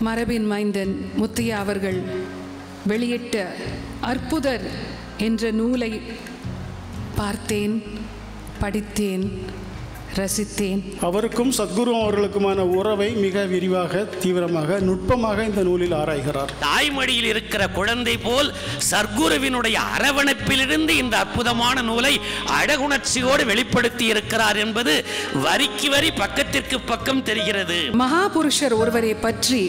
மரபின் மைந்தன் முத்தையா அவர்கள் வெளியிட்ட அற்புதர் என்ற நூலை பார்த்தேன் படித்தேன். ரசித்தேன். அவருக்கும் சத்குரு அவர்களுக்குமான உறவை மிக விரிவாக தீவிரமாக நுட்பமாக இந்த நூலில் ஆராய்கிறார். தாய்மடியில் இருக்கிற குழந்தை போல் சர்க்குருவினுடைய அரவணைப்பிலிருந்து இந்த அற்புதமான நூலை அழகுணர்ச்சியோடு வெளிப்படுத்தி இருக்கிறார் என்பது வரிக்கு வரி பக்கத்திற்கு பக்கம் தெரிகிறது. மகாபுருஷர் ஒருவரை பற்றி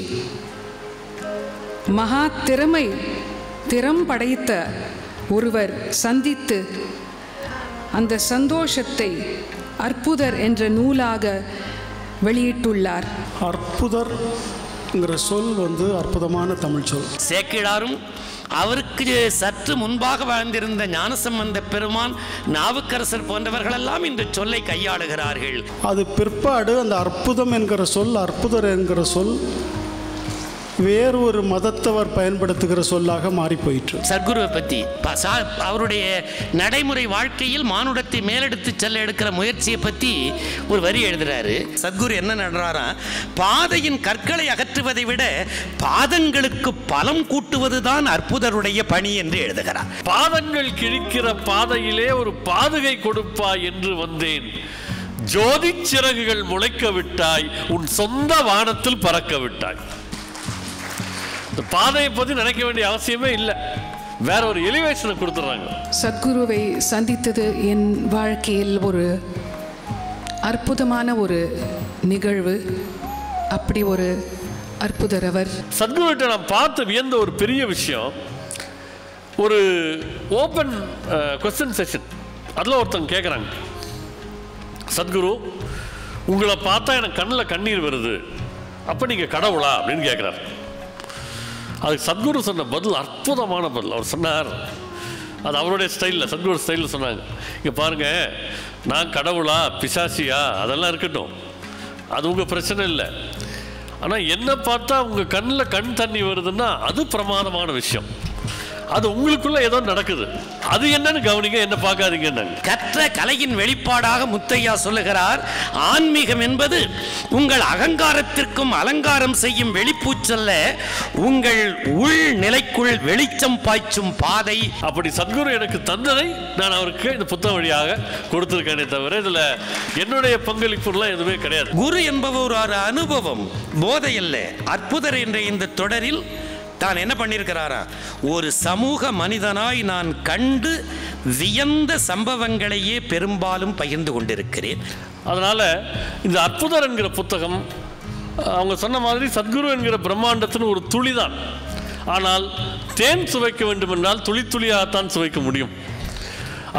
மகா திறமை திறம் படைத்த ஒருவர் சந்தித்து அந்த சந்தோஷத்தை அற்புதர் என்ற நூலாக வெளியிட்டுள்ளார். அற்புதர்ங்கிற சொல் வந்து அற்புதமான தமிழ் சொல். சேக்கிழாரும் அவருக்கு சற்று முன்பாக வாழ்ந்திருந்த ஞானசம்பந்த பெருமான் நாவுக்கரசர் போன்றவர்களெல்லாம் இந்த சொல்லை கையாளுகிறார்கள். அது பிற்பாடு அந்த அற்புதம் என்கிற சொல் அற்புதர் என்கிற சொல் வேறு ஒரு மதத்தவர் பயன்படுத்துகிற சொல்லாக மாறி போயிற்று சர்க்குருவை பற்றி அவருடைய நடைமுறை வாழ்க்கையில் மானுடத்தை மேலெடுத்து செல்ல எடுக்கிற முயற்சியை பற்றி ஒரு வரி எழுதுறாரு. சத்குரு என்ன நடுறாராம் பாதையின் கற்களை அகற்றுவதை விட பாதங்களுக்கு பலம் கூட்டுவதுதான் அற்புதருடைய பணி என்று எழுதுகிறார். பாதங்கள் கிழிக்கிற பாதையிலே ஒரு பாதுகை கொடுப்பாய் என்று வந்தேன். ஜோதி சிறகுகள் முளைக்க விட்டாய் உன் சொந்த வானத்தில் பறக்க விட்டாய். இந்த பாதையை பத்தி நினைக்க வேண்டிய அவசியமே இல்லை. வேற ஒரு எலிவேஷனை கொடுத்துட்றாங்க சத்குருவை சந்தித்தது என் வாழ்க்கையில் ஒரு அற்புதமான ஒரு நிகழ்வு. அப்படி ஒரு அற்புதர் அவர் சத்குருகிட்ட நான் பார்த்து வியந்த ஒரு பெரிய விஷயம். ஒரு ஓப்பன் கொஸ்டின் செஷன் அதில் ஒருத்தங்க கேட்குறாங்க சத்குரு உங்களை பார்த்தா எனக்கு கண்ணில் கண்ணீர் வருது. அப்போ நீங்கள் கடவுளா? அப்படின்னு கேட்குறாரு அதுக்கு சத்குரு சொன்ன பதில் அற்புதமான பதில். அவர் சொன்னார். அது அவருடைய ஸ்டைலில் சத்குரு ஸ்டைலில் சொன்னாங்க. இங்கே பாருங்கள் நான் கடவுளா பிசாசியா அதெல்லாம் இருக்கட்டும். அது உங்கள் பிரச்சனை இல்லை. ஆனால் என்ன பார்த்தா உங்கள் கண்ணில் கண் தண்ணி வருதுன்னா அது பிரமாதமான விஷயம். அது உங்களுக்குள்ள ஏதோ நடக்குது. அது என்னன்னு கவனிங்க என்ன பார்க்காதீங்கன்னாங்க கற்ற கலையின் வெளிப்பாடாக முத்தையா சொல்லுகிறார் ஆன்மீகம் என்பது உங்கள் அகங்காரத்திற்கும் அலங்காரம் செய்யும் வெளிப்பூச்சல்ல உங்கள் உள் நிலைக்குள் வெளிச்சம் பாய்ச்சும் பாதை. அப்படி சத்குரு எனக்கு தந்ததை நான் அவருக்கு இந்த புத்தகம் வழியாக கொடுத்துருக்கேனே தவிர இதில் என்னுடைய பங்களிப்புலாம் எதுவுமே கிடையாது. குரு என்பவர் ஒரு அனுபவம் போதை அல்ல அற்புதர் என்ற இந்த தொடரில் தான் என்ன பண்ணியிருக்கிறாரா ஒரு சமூக மனிதனாய் நான் கண்டு வியந்த சம்பவங்களையே பெரும்பாலும் பகிர்ந்து கொண்டிருக்கிறேன். அதனால் இந்த அற்புதர் என்கிற புத்தகம் அவங்க சொன்ன மாதிரி சத்குரு என்கிற பிரம்மாண்டத்தின் ஒரு துளி தான் ஆனால் தேன் சுவைக்க வேண்டும் என்றால் துளி துளியாகத்தான் சுவைக்க முடியும்.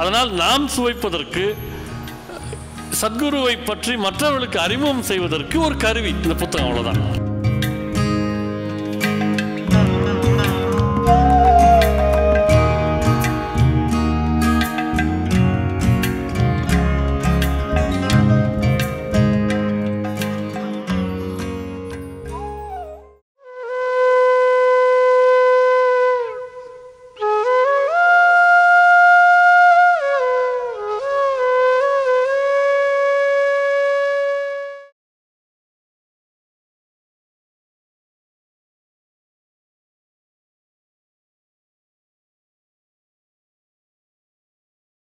அதனால் நாம் சுவைப்பதற்கு சத்குருவை பற்றி மற்றவர்களுக்கு அறிமுகம் செய்வதற்கு ஒரு கருவி. இந்த புத்தகம் அவ்வளோதான்